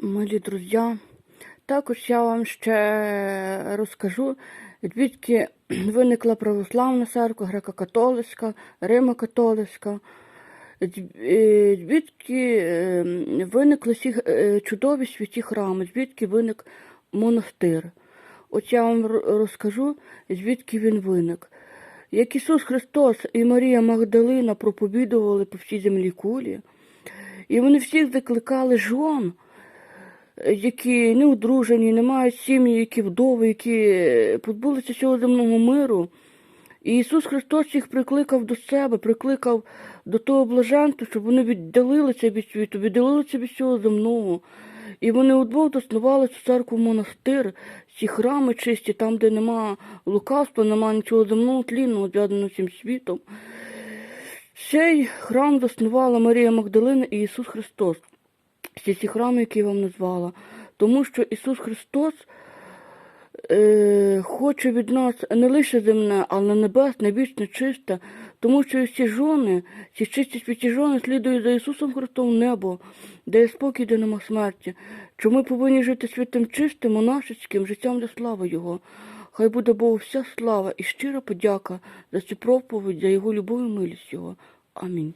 Милі друзі, також я вам ще розкажу, звідки виникла православна церква, греко-католицька, Римо-католицька, е, звідки е, виникли ці е, чудові святі храми, звідки виник монастир. От я вам розкажу, звідки він виник. Як Ісус Христос і Марія Магдалина проповідували по всій землі кулі, і вони всіх закликали жон, які не одружені, не мають сім'ї, які вдови, які позбулися цього земного миру. І Ісус Христос їх прикликав до себе, прикликав до того блаженства, щоб вони віддалилися від світу, віддалилися від цього земного. І вони удвох доснували цю церкву монастир, ці храми чисті, там, де нема лукавства, нема нічого земного, тлінного, зв'язаного цим світом. Цей храм заснувала Марія Магдалина і Ісус Христос. Всі ці храми, які я вам назвала. Тому що Ісус Христос е, хоче від нас не лише земне, але небесне, вічне, чисте. Тому що всі жони, ці чисті святі жони слідують за Ісусом Христом в небо, де є спокій, де нема смерті. Що ми повинні жити святим чистим, монашеським життям для слави Його. Хай буде Богу вся слава і щира подяка за цю проповідь, за Його любов і милість Його. Амінь.